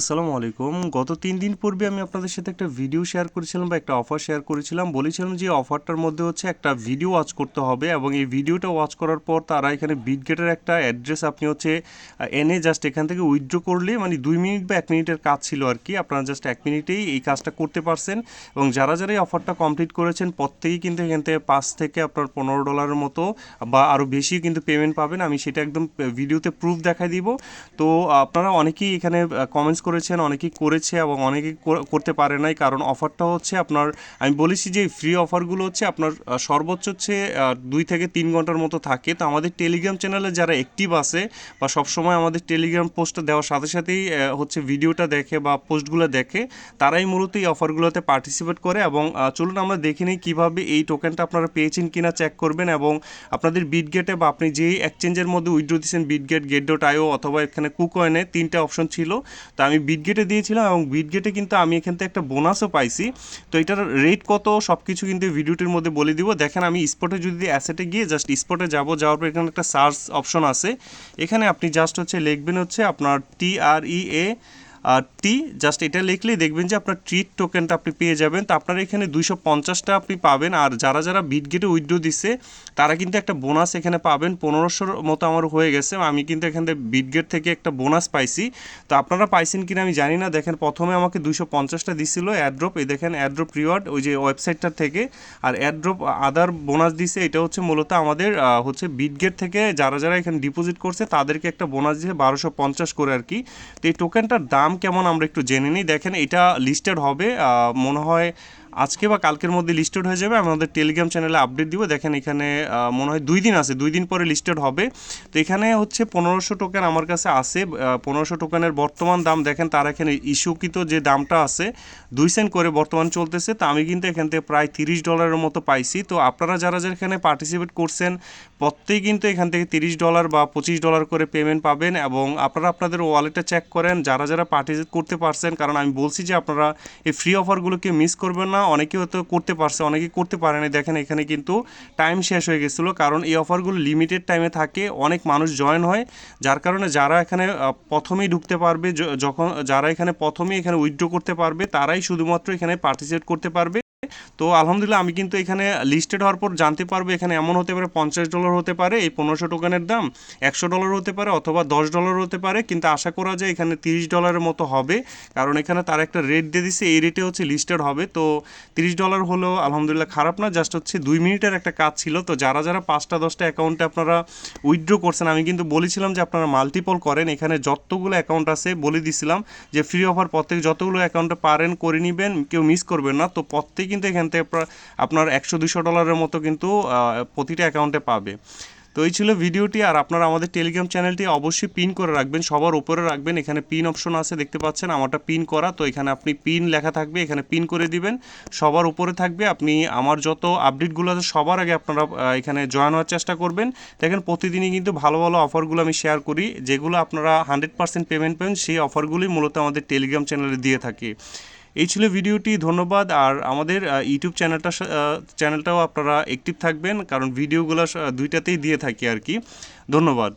আসসালামু আলাইকুম। গত তিন দিন পূর্বে আমি আপনাদের সাথে একটা ভিডিও শেয়ার করেছিলাম বা একটা অফার শেয়ার করেছিলাম। বলেছিলাম যে অফারটার মধ্যে হচ্ছে একটা ভিডিও ওয়াচ করতে হবে এবং এই ভিডিওটা ওয়াচ করার পর তারা এখানে বিটগেটের একটা অ্যাড্রেস আপনি হচ্ছে এনে জাস্ট এখান থেকে উইথড্র করলে মানে দুই মিনিট বা এক মিনিটের কাজ ছিল আর কি। আপনারা জাস্ট এক মিনিটেই এই কাজটা করতে পারছেন এবং যারা যারা এই অফারটা কমপ্লিট করেছেন, প্রত্যেকেই কিন্তু এখান থেকে পাঁচ থেকে আপনার পনেরো ডলারের মতো বা আরও বেশি কিন্তু পেমেন্ট পাবেন। আমি সেটা একদম ভিডিওতে প্রুফ দেখাই দিব। তো আপনারা অনেকেই এখানে কমেন্টস করেছেন, অনেকেই করেছে এবং অনেকেই করতে পারে নাই। কারণ অফারটা হচ্ছে আপনার, আমি বলেছি যে ফ্রি অফারগুলো হচ্ছে আপনার সর্বোচ্চ হচ্ছে দুই থেকে তিন ঘণ্টার মতো থাকে। তো আমাদের টেলিগ্রাম চ্যানেলে যারা অ্যাক্টিভ আছে বা সবসময় আমাদের টেলিগ্রাম পোস্টটা দেওয়ার সাথে সাথেই হচ্ছে ভিডিওটা দেখে বা পোস্টগুলো দেখে, তারাই মূলত এই অফারগুলোতে পার্টিসিপেট করে এবং চলুন আমরা দেখে নিই কীভাবে এই টোকেনটা আপনারা পেয়েছেন কিনা চেক করবেন এবং আপনাদের বিটগেটে বা আপনি যেই এক্সচেঞ্জের মধ্যে উইথড্র দিচ্ছেন বিটগেট গেট ডট আইও অথবা এখানে কুকয়েনে তিনটে অপশন ছিল। তো বিটগেটে দিয়েছিলাম এবং বিটগেটে কিন্তু আমি এখান থেকে একটা বোনাসও পাইছি। তো এটার রেট কত সব কিছু কিন্তু ভিডিওটির মধ্যে বলে দিব। দেখেন আমি স্পটে যদি অ্যাসেটে গিয়ে জাস্ট স্পটে যাব, যাওয়ার পর এখানে একটা সার্চ অপশন আছে। এখানে আপনি জাস্ট হচ্ছে লিখবেন হচ্ছে আপনার টি আর টি জাস্ট এটা লিখলেই দেখবেন যে আপনার ট্রিট টোকেনটা আপনি পেয়ে যাবেন। তো আপনার এখানে দুইশো পঞ্চাশটা আপনি পাবেন। আর যারা যারা বিটগেটে উইথড্র দিচ্ছে তারা কিন্তু একটা বোনাস এখানে পাবেন। পনেরোশোর মতো আমার হয়ে গেছে। আমি কিন্তু এখান থেকে বিটগেট থেকে একটা বোনাস পাইছি। তো আপনারা পাইছেন কিনা আমি জানি না। দেখেন প্রথমে আমাকে দুইশো পঞ্চাশটা দিছিল অ্যাড্রপ এই দেখেন অ্যাড্রপ রিওয়ার্ড ওই যে ওয়েবসাইটটার থেকে। আর অ্যাড্রপ আদার বোনাস দিছে, এটা হচ্ছে মূলত আমাদের হচ্ছে হচ্ছে বিটগেট থেকে যারা যারা এখানে ডিপোজিট করছে, তাদেরকে একটা বোনাস দিয়েছে বারোশো পঞ্চাশ করে আর কি। তো এই টোকেনটার দাম কেমন আমরা একটু জেনে নিই। দেখেন এটা লিস্টেড হবে মনে হয় আজকে বা কালকের মধ্যে লিস্টেড হয়ে যাবে। আমি আমাদের টেলিগ্রাম চ্যানেলে আপডেট দিব। দেখেন এখানে মনে হয় দুই দিন আছে। দুই দিন পরে লিস্টেড হবে। তো এখানে হচ্ছে পনেরোশো টোকেন আমার কাছে আছে। পনেরোশো টোকেনের বর্তমান দাম, দেখেন তার এখানে ইস্যুকৃত যে দামটা আছে, দুই সেন্ট করে বর্তমান চলতেছে। তো আমি কিন্তু এখান থেকে প্রায় তিরিশ ডলারের মতো পাইছি। তো আপনারা যারা যারা এখানে পার্টিসিপেট করছেন, প্রত্যেকেই কিন্তু এখান থেকে তিরিশ ডলার বা পঁচিশ ডলার করে পেমেন্ট পাবেন এবং আপনারা আপনাদের ওয়ালেটে চেক করেন। যারা যারা পার্টিসিপেট করতে পারছেন, কারণ আমি বলছি যে আপনারা এই ফ্রি অফারগুলোকে মিস করবেন না। অনেকে হয়তো করতে পারছে অনেকে করতে পারে না দেখেন এখানে কিন্তু টাইম শেষ হয়ে গেছিল, কারণ এই অফারগুলো লিমিটেড টাইমে থাকে, অনেক মানুষ জয়েন হয়। যার কারণে যারা এখানে প্রথমেই ঢুকতে পারবে যখন, যারা এখানে প্রথমেই এখানে উইথড্র করতে পারবে, তারাই শুধুমাত্র এখানে পার্টিসিপেট করতে পারবে। তো আলহামদুলিল্লাহ, আমি কিন্তু এখানে লিস্টেড হওয়ার পর জানতে পারব এখানে এমন হতে পারে পঞ্চাশ ডলার হতে পারে, এই পনেরোশো টোকেনের দাম একশো ডলার হতে পারে অথবা দশ ডলার হতে পারে, কিন্তু আশা করা যায় এখানে তিরিশ ডলারের মতো হবে, কারণ এখানে তার একটা রেট দিয়ে দিচ্ছে এই রেটে হচ্ছে লিস্টেড হবে, তো তিরিশ ডলার হলেও আলহামদুলিল্লাহ খারাপ না জাস্ট হচ্ছে দুই মিনিটের একটা কাজ ছিল, তো যারা যারা পাঁচটা দশটা অ্যাকাউন্টে আপনারা উইথড্র করছেন, আমি কিন্তু বলেছিলাম যে আপনারা মাল্টিপল করেন, এখানে যতগুলো অ্যাকাউন্ট আছে বলে দিছিলাম যে ফ্রি অফার প্রত্যেক যতগুলো অ্যাকাউন্টে পারেন, করে নেবেন, কেউ মিস করবেন না, তো প্রত্যেক কিন্তু এখান থেকে আপনার- একশো দুশো ডলারের মতো কিন্তু প্রতিটা অ্যাকাউন্টে পাবে। তো এই ছিল ভিডিওটি, আর আপনারা আমাদের টেলিগ্রাম চ্যানেলটি অবশ্যই পিন করে রাখবেন, সবার উপরে রাখবেন। এখানে পিন অপশন আছে, দেখতে পাচ্ছেন, আমারটা পিন করা। তো এখানে আপনি পিন লেখা থাকবে, এখানে পিন করে দিবেন, সবার উপরে থাকবে। আপনি আমার যত আপডেটগুলো আছে, সবার আগে আপনারা এখানে জয়েন হওয়ার চেষ্টা করবেন। দেখেন, প্রতিদিনই কিন্তু ভালো ভালো অফারগুলো আমি শেয়ার করি, যেগুলো আপনারা হান্ড্রেড পার্সেন্ট পেমেন্ট পাবেন, সেই অফারগুলি মূলত আমাদের টেলিগ্রাম চ্যানেলে দিয়ে থাকি। এই ছিল ভিডিওটি, ধন্যবাদ। আর আমাদের ইউটিউব চ্যানেলটা চ্যানেলটাও আপনারা অ্যাক্টিভ থাকবেন, কারণ ভিডিওগুলো দুইটাতেই দিয়ে থাকি আর কি। ধন্যবাদ।